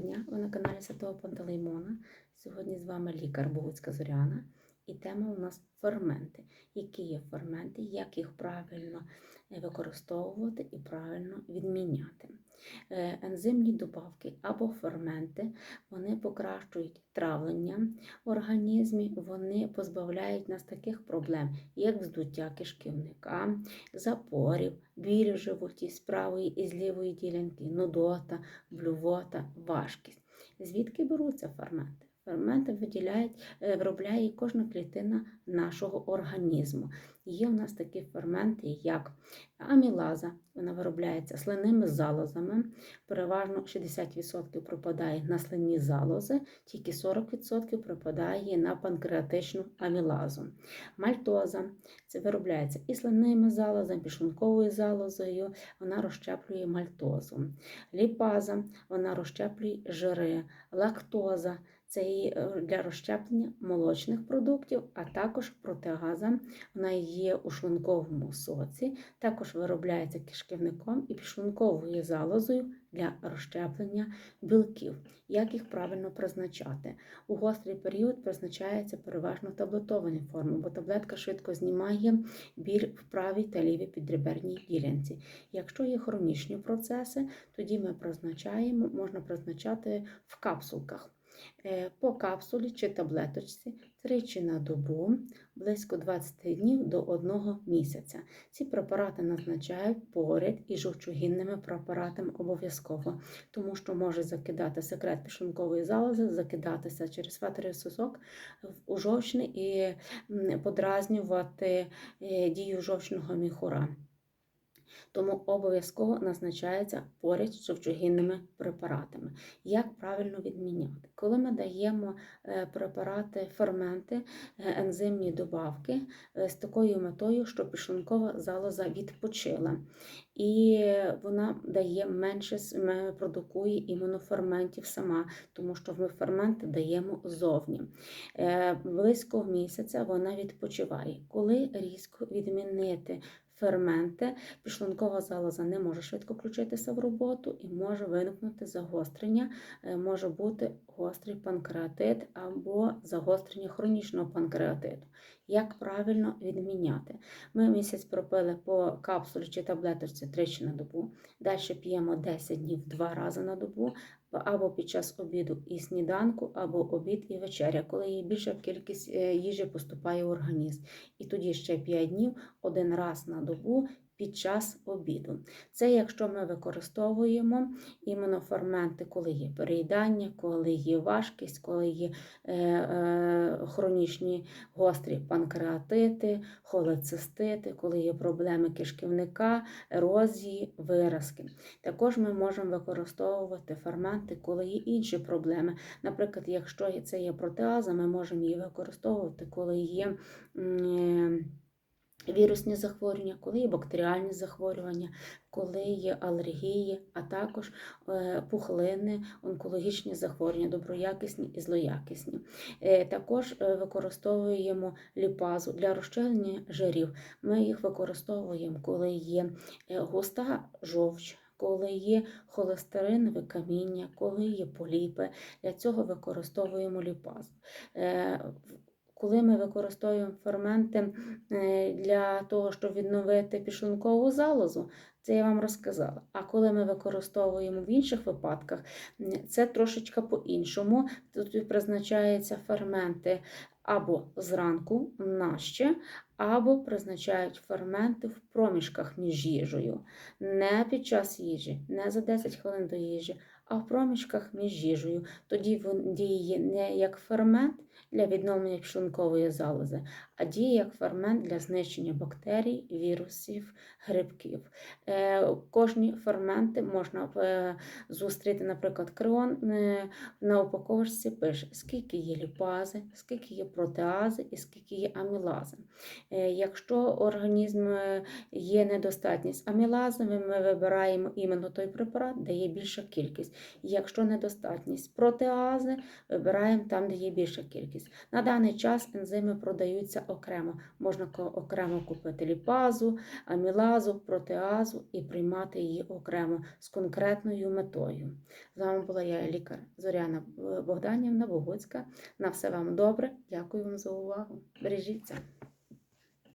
дня, ви на каналі Святого Пантелеймона. Сьогодні з вами лікар Богуцька Зоряна. І тема у нас ферменти. Які є ферменти, як їх правильно е, використовувати і правильно відміняти. Е, Ензимні добавки або ферменти вони покращують травлення в організмі, вони позбавляють нас таких проблем, як вздуття кишківника, запорів, біль в животі з правої і з лівої ділянки, нудота, блювота, важкість. Звідки беруться ферменти? Ферменти виділяють, е, виробляє кожна клітина нашого організму. Є у нас такі ферменти, як амілаза, вона виробляється слинними залозами. Переважно 60% пропадає на слинні залози, тільки 40% пропадає на панкреатичну амілазу. Мальтоза це виробляється і слинними залозами, і шлунковою залозою, вона розщеплює мальтозу. Ліпаза вона розщеплює жири, лактоза. Це і е, для розщеплення молочних продуктів, а також протеаза. Вона є у шлунковому соці, також виробляється кишківником і підшлунковою залозою для розщеплення білків. Як їх правильно призначати? У гострий період призначається переважно таблетовані форми, бо таблетка швидко знімає біль в правій та лівій підреберній ділянці. Якщо є хронічні процеси, тоді ми призначаємо, можна призначати в капсулках. Е, по капсулі чи таблеточці тричі на добу, близько 20 днів до 1 місяця. Ці препарати назначають поряд із жовчогінними препаратами обов'язково, тому що може закидати секрет пішункової залози, закидатися через фатерів сосок у жовчний і подразнювати е, дію жовчного міхура. Тому обов'язково назначається поряд з жовчогінними препаратами. Як правильно відміняти? Коли ми даємо е, препарати, ферменти, е, ензимні добавки е, з такою метою, щоб пішлункова залоза відпочила. І вона дає менше, продукує імуноферментів сама, тому що ми ферменти даємо зовні. Близько місяця вона відпочиває. Коли різко відмінити ферменти, Пішлункова залоза не може швидко включитися в роботу і може виникнути загострення, е, може бути гострий панкреатит або загострення хронічного панкреатиту. Як правильно відміняти? Ми місяць пропили по капсулі чи таблеточці тричі на добу, далі п'ємо 10 днів два рази на добу, або під час обіду і сніданку, або обід і вечеря, коли є більша кількість е, їжі поступає в організм. І тоді ще 5 днів один раз на добу під час обіду. Це якщо ми використовуємо іменно ферменти, коли є переїдання, коли є важкість, коли є е, е, хронічні гострі панкреатити, холецистити, коли є проблеми кишківника, ерозії, виразки. Також ми можемо використовувати ферменти, коли є інші проблеми. Наприклад, якщо це є протеаза, ми можемо її використовувати, коли є. е, Вірусні захворювання, коли є бактеріальні захворювання, коли є алергії, а також е, пухлини, онкологічні захворювання, доброякісні і злоякісні. Е, Також е, використовуємо ліпазу для розчинення жирів. Ми їх використовуємо, коли є густа жовч. Коли є холестеринове каміння, коли є поліпи, для цього використовуємо ліпазу. Коли ми використовуємо ферменти е, для того, щоб відновити пішлункову залозу, це я вам розказала. А коли ми використовуємо в інших випадках, це трошечки по-іншому. Тут призначаються ферменти або зранку наще, або призначають ферменти в проміжках між їжею. Не під час їжі, не за 10 хвилин до їжі, а в проміжках між їжею. Тоді він діє не як фермент для відновлення пшлункової залози, а діє як фермент для знищення бактерій, вірусів, грибків. Е, Кожні ферменти можна е, зустріти, наприклад, креон е, на упаковочці пише, скільки є ліпази, скільки є протеази і скільки є амілази. Якщо організм є недостатність амілази, ми вибираємо іменно той препарат, де є більша кількість. Кількість. Якщо недостатність протеази, вибираємо там, де є більша кількість. На даний час ензими продаються окремо. Можна окремо купити ліпазу, амілазу, протеазу і приймати її окремо з конкретною метою. З вами була я, лікар Зоряна Богданівна Богоцька. На все вам добре. Дякую вам за увагу. Бережіться.